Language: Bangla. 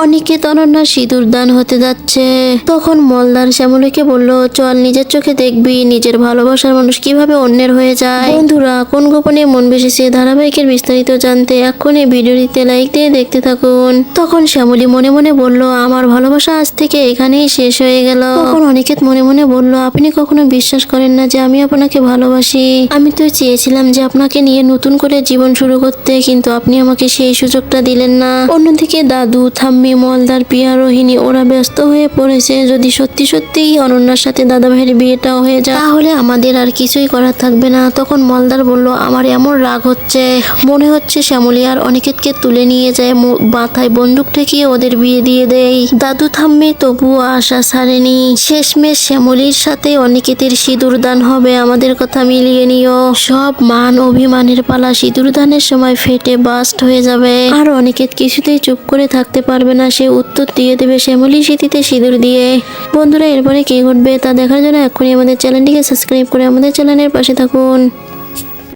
অনিকেত অনন্যা সিঁদুর দান হতে যাচ্ছে। তখন মলদার শ্যামলীকে বলল, চল নিজের চোখে দেখবি, নিজের ভালোবাসার মানুষ কীভাবে অন্যের হয়ে যায়? বন্ধুরা, কোন গোপনে মন বেসেছে ধারাবাহিকের বিস্তারিত জানতে এক্ষুনি ভিডিওটিতে লাইক দিয়ে দেখতে থাকুন। তখন শ্যামলী মনে মনে বলল, আমার ভালোবাসা আজ থেকে এখানেই শেষ হয়ে গেল। তখন অনিকেত মনে মনে বলল, আপনি কখনো বিশ্বাস করেন না যে আমি আপনাকে ভালোবাসি। আমি তো চেয়েছিলাম যে আপনাকে নিয়ে নতুন করে জীবন শুরু করতে, কিন্তু আপনি আমাকে সেই সুযোগটা দিলেন না। অন্যদিকে দাদু থাম্মি মলদার পিয়া রোহিণী, ওরা ব্যস্ত হয়ে পড়েছে। যদি সত্যি সত্যিই অনন্যার সাথে দাদা ভাইয়ের বিয়েটাও হয়ে যায়, তাহলে আমাদের আর কিছুই করার থাকবে না। তখন মলদার বলল, আমার এমন রাগ হচ্ছে। মনে হচ্ছে শ্যামলী আর অনিকেতকে তুলে নিয়ে যায় মাথায় বন্দুক ঠেকিয়ে ওদের বিয়ে দিয়ে দেয়। দাদু থাম্মি তবুও আশা ছাড়েনি। শেষমেশ শ্যামলীর সাথে অনিকেতের সিঁদুর দান হবে, আমাদের কথা মিলিয়ে নিও। সব মান অভিমানের পালা সিঁদুর দানের সময় ফেটে বাস্ট হয়ে যাবে। আর অনিকেত কিছুতেই চুপ করে থাকতে পারবে না, সে উত্তর দিয়ে দেবে শ্যামলি স্মৃতিতে সিঁদুর দিয়ে। বন্ধুরা, এরপরে কি ঘটবে তা দেখার জন্য এক্ষুনি আমাদের চ্যানেলটিকে সাবস্ক্রাইব করে আমাদের চ্যানেলের পাশে থাকুন।